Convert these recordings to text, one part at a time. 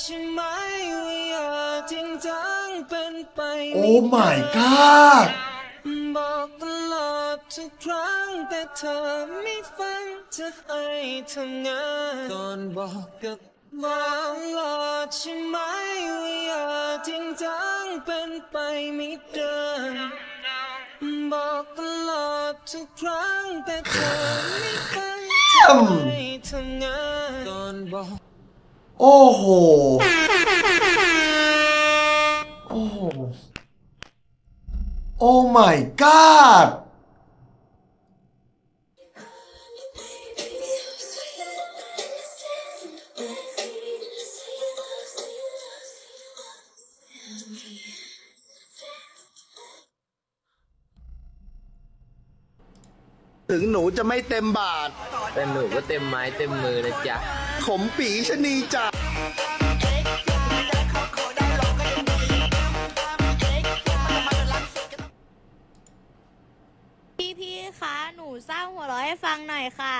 ใช่ไหมว่าอยากจริงจังเป็นไปโอ้ my god บอกตลอดทุกครั้งแต่เธอไม่ฟังจะให้ทำงานก่อนบอกกับว่าหลอดใช่ไหมว่าอยากจริงจังเป็นไปไม่ได้บอกตลอดทุกครั้งแต่เธอไม่ฟังจะให้ทำงานก่อนบอก อ้โห โอ้โห โอ้ my god ถึงหนูจะไม่เต็มบาท แต่หนูก็เต็มไม้เต็มมือนะจ๊ะ ขมปีชะนีจ่าพี่พี่ๆคะหนูสร้างหัวเราะให้ฟังหน่อยค่ะ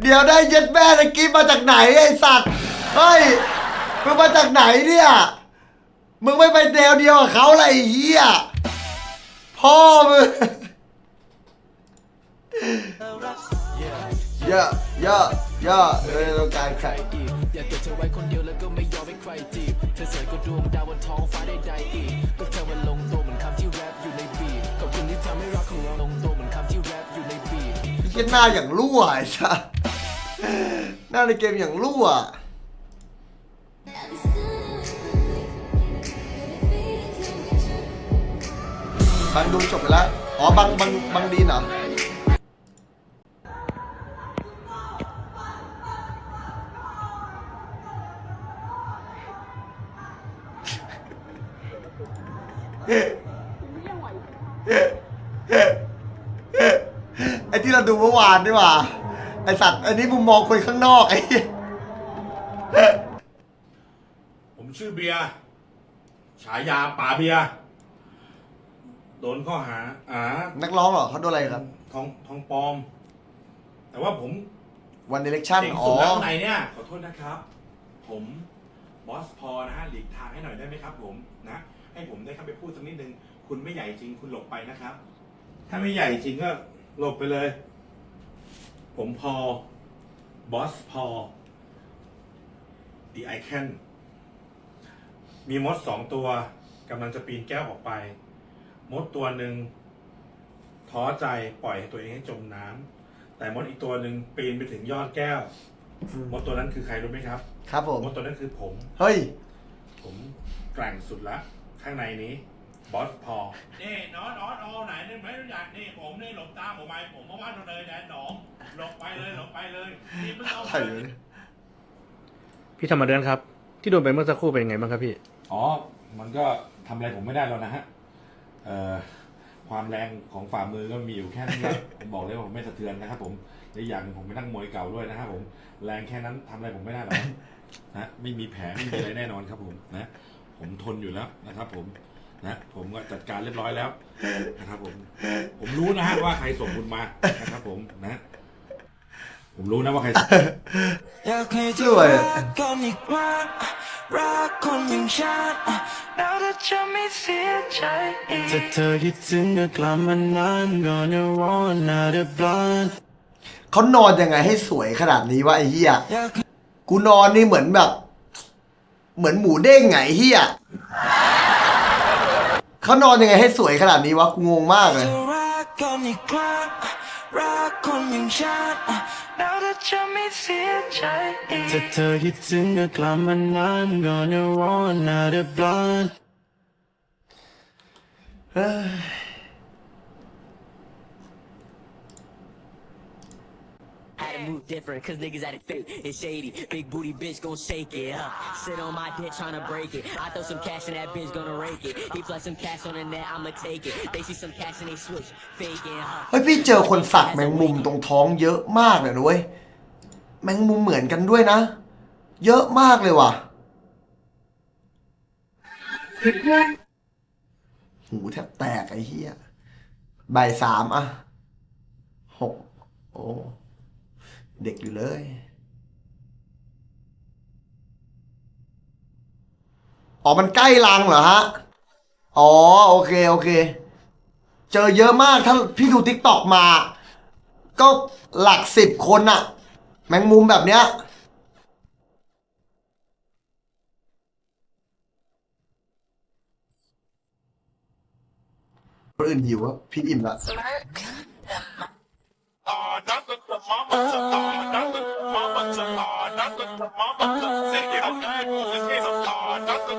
เดี๋ยวได้เย็ดแม่ตะกี้มาจากไหนไอ้สัตว์เฮ้ยมึงมาจากไหนเนี่ย มึงไม่ไปแนวเดียวกับเขาเลยไอ้เหี้ยพ่อมึงเยอะเยอะเยอะเลยต้องการใครอยากเก็บเธอไว้คนเดียวแล้วก็ไม่ยอมให้ใครจีบเธอสวยกว่าดวงดาวบนท้องฟ้าใดๆอีก ทพี่คิดหน้าอย่างรั่วไอ้สัสหน้าในเกมอย่างรั่วบางดูจบไปแล้ว อ๋อบางบางบางดีนเหรอาดูเมื่อวานนี่หว่า ไอสัตว์ อันนี้มุมมองคนข้างนอกไอ้เหี้ยผมชื่อเบียร์ฉายาป่าเบียร์โดนข้อหาอ่านักร้องเหรอเขาโดนอะไรครับ ทองทองปลอม แต่ว่าผมวันเดเรคชั่นเก่งอ๋อ สุดแล้วข้างในเนี่ย ขอโทษนะครับ ผมบอสพอนะฮะหลีกทางให้หน่อยได้ไหมครับ ผมนะ ให้ผมได้เข้าไปพูดสักนิดนึง คุณไม่ใหญ่จริงคุณหลบไปนะครับ ถ้าไม่ใหญ่จริงก็หลบไปเลย ผมพอบอสพอ The Icon มีมดสองตัวกำลังจะปีนแก้วออกไป มดตัวหนึ่งท้อใจปล่อยให้ตัวเองให้จมน้ำแต่มดอีกตัวหนึ่งปีนไปถึงยอดแก้ว มดตัวนั้นคือใครรู้ไหมครับ ครับผม มดตัวนั้นคือผม เฮ้ย ผมแกร่งสุดละ ข้างในนี้ บอสพอ นี่นอนนอนโอไหนนี่ไม่รู้จักนี่ผมนี่หลบตามผมไปผมมาว่าเลยแดนหนองหลบไปเลยหลบไปเลยนี่มึงเอาใครวะเนี่ยพี่ธรรมเดือนครับ ที่โดนไปเมื่อสักครู่เป็นยังไงบ้างครับพี่ อ๋อ มันก็ทำอะไรผมไม่ได้แล้วนะฮะ เอ่อ ความแรงของฝ่ามือก็มีอยู่แค่นี้ครับผมบอกเลยว่าผมไม่สะเทือนนะครับผมและอีกอย่างหนึ่งผมเป็นนักมวยเก่าด้วยนะครับผม แรงแค่นั้นทำอะไรผมไม่ได้หรอกนะ ไม่มีแผลไม่มีอะไรแน่นอนครับผมนะ ผมทนอยู่แล้วนะครับผม นะผมก็จัดการเรียบร้อยแล้วนะครับ ผม ผมรู้นะฮะว่าใครส่งคุณมานะครับ ผมนะ ผมรู้นะว่าใครอยากให้เธช่อวยรักกันอีกครั้งรักคนอย่างฉันแล้วถ้าจะไม่เสียใจอีกถ้าเธอคิดถึงก็กลับมานาน gonna run out of blood เขานอนยังไงให้สวยขนาดนี้วะไอ้เหี้ยอยากให้กูนอนนี่เหมือนแบบ เหมือนหมูเด้งไงไอ้เหี้ย เขานอนยังไงให้สวยขนาดนี้วะกูงงมากเลย รักกันอีกครั้งรักคนอย่างฉันอะแล้วถ้าจะไม่เสียใจอีก ถ้าเธอคิดถึงก็กลับมานั้น gonna run out of blood เฮ้ย Had to move different, cause niggas at it fake. It's shady. Big booty bitch gon' shake it, huh? Sit on my dick tryna break it. I throw some cash and that bitch gonna rake it. He flex some cash on the net, I'ma take it. They see some cash and they switch. Faking, huh? เฮ้ยพี่เจอคนสักแมงมุมตรงท้องเยอะมากเลยนะเว้ยแมงมุมเหมือนกันด้วยนะ เยอะมากเลยว่ะหูแทบแตกไอ้เหี้ยบ่ายสามอะหกโอ้ เด็กอยู่เลย อ๋อ มันใกล้รังเหรอฮะ อ๋อ โอเค โอเค เจอเยอะมากถ้าพี่ดูทิกตอกมา ก็หลักสิบคนอะแมงมุมแบบเนี้ยคนอื่นหิวอะพี่อิ่มละ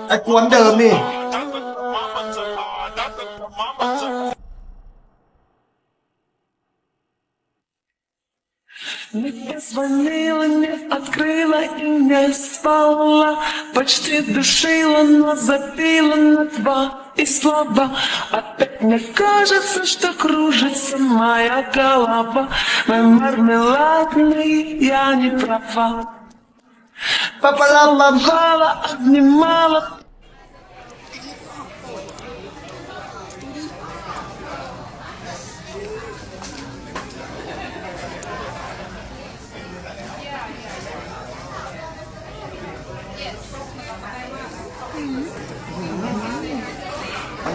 ไอ้กวนเดิมนี่ Я звонила, не открыла и не спала, почти душила, но запила на два и слабо. Опять мне кажется, что кружится моя голова, мой мармеладный я не права. Пополам обнимала,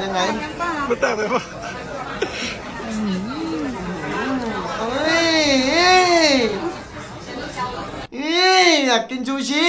ยังไงมันแตกเลยปะเฮ้ยเฮ้ยเฮ้ยอยากกินซูชิ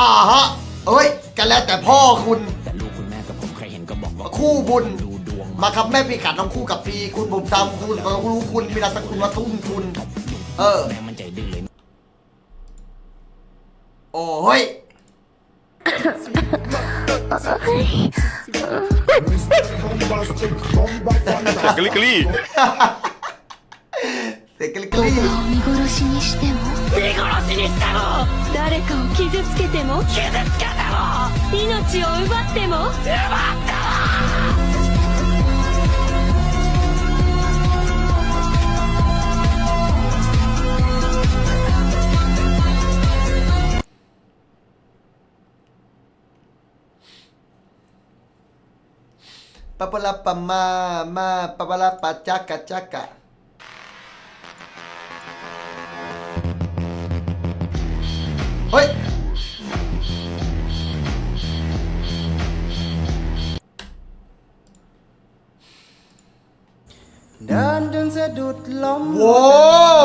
อ่าฮะเอ้ยกันแล้วแต่พ่อคุณ แต่ลูกคุณแม่กับผมใครเห็นก็บอกว่าคู่บุญ ดูดวงมาครับแม่ปีขัดน้องคู่กับปีคุณผมตามคุณเรารู้คุณมีนามสกุลมาทุ่มทุนเออ แม่มันใจดื้อเลย โอ้ยกลิกลี่ テケレケレを見殺しにしても？見殺しにしても誰かを傷つけても？傷つけても。命を奪っても？奪ったもパパラッパマーマーパパラッパチャカチャカ เฮ้ย เดินจนสะดุดล้มโว้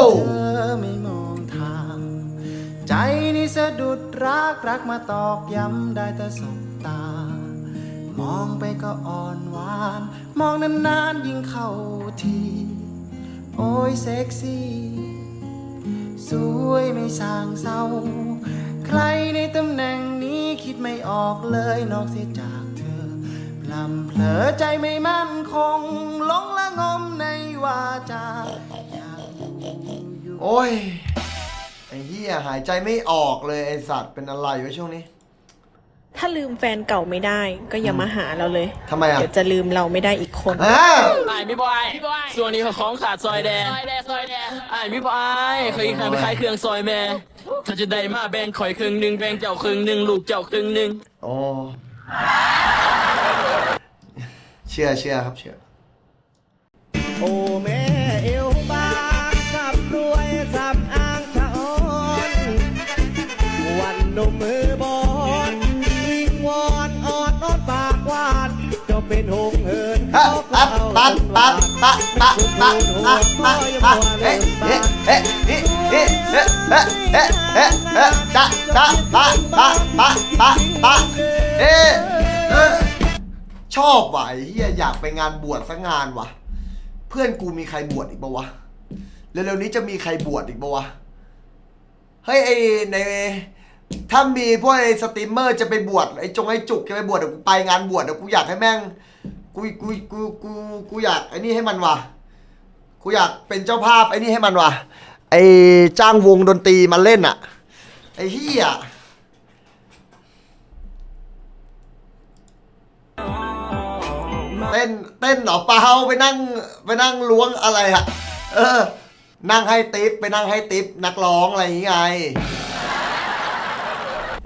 วเธอไม่มองทาง ใจนี่สะดุดรักรักมาตอกย้ำได้แต่สบตา มองไปก็อ่อนหวาน มองนานๆยิ่งเข้าที โอ้ยเซ็กซี่ สวยไม่สร้างเศร้า ใครในตำแหน่งนี้คิดไม่ออกเลยนอกเสียจากเธอพลำเผลอใจไม่มั่นคงหลงละงมในวาจาอยากอยู่โอ้ย ไอ้เหี้ยหายใจไม่ออกเลยไอสัตว์เป็นอะไรวะช่วงนี้ ถ้าลืมแฟนเก่าไม่ได้ ก็อย่ามาหาเราเลยทำไมอะ เดี๋ยวจะลืมเราไม่ได้อีกคนอ่าไอ้พี่บอยส่วนนี้ของขาดซอยแดงซอยแดงซอยแดงไอ้พี่บอยเคยขายไปขายเครื่องซอยแม่ถ้าจะได้มาแบ่งข่อยครึ่งหนึ่งแบ่งเจ้าครึ่งหนึ่งลูกเจ้าครึ่งหนึ่งโอ้เชื่อเชื่อครับเชื่อ โอ้แม่ ตะตะตะตะตะตะตะเอ๊ะเอ๊ะเอ๊ะเอ๊ะเอ๊ะเอ๊ะเอ๊ะเอ๊ะเอ๊ะเอ๊ะตะตะตะตะตะตะตะเอ๊ะเอ๊ะชอบว่ะไอ้เฮียอยากไปงานบวชสักงานว่ะ เพื่อนกูมีใครบวชอีกปะวะเร็วๆนี้จะมีใครบวชอีกปะวะเฮ้ยไอ้ในถ้ามีพวกไอ้สตรีมเมอร์จะไปบวชไอ้จงไอ้จุกจะไปบวชเดี๋ยวกูไปงานบวชเดี๋ยวกูอยากให้แม่ง กูกูกูกูกูอยากไอ้นี่ให้มันว่ะกูอยากเป็นเจ้าภาพไอ้นี่ให้มันว่ะไอจ้างวงดนตรีมาเล่นอะ ไอเฮียเต้นเต้นหรอเปล่าไปนั่งไปนั่งล้วงอะไรอะเออ นั่งให้ติปไปนั่งให้ติปนักร้องอะไรอย่างเงี้ไง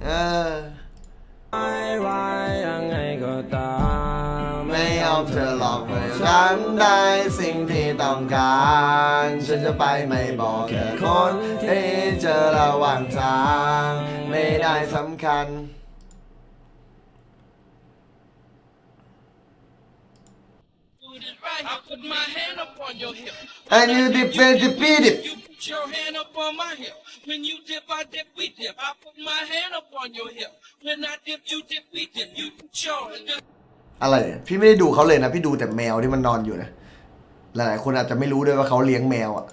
เออ ฉันได้สิ่งที่ต้องการ ฉันจะไปไม่บอกแค่คนที่เจอระหว่างทาง ไม่ได้สำคัญ I put my hand up on your hip. And you dip and dip and dip. You put your hand up on my hip. When you dip, I dip, we dip. I put my hand up on your hip. When I dip, you dip, we dip. You put your hand up. อะไรอะพี่ไม่ได้ดูเขาเลยนะ พี่ดูแต่แมวที่มันนอนอยู่นะ หลายๆคนอาจจะไม่รู้ด้วยว่าเขาเลี้ยงแมวอะ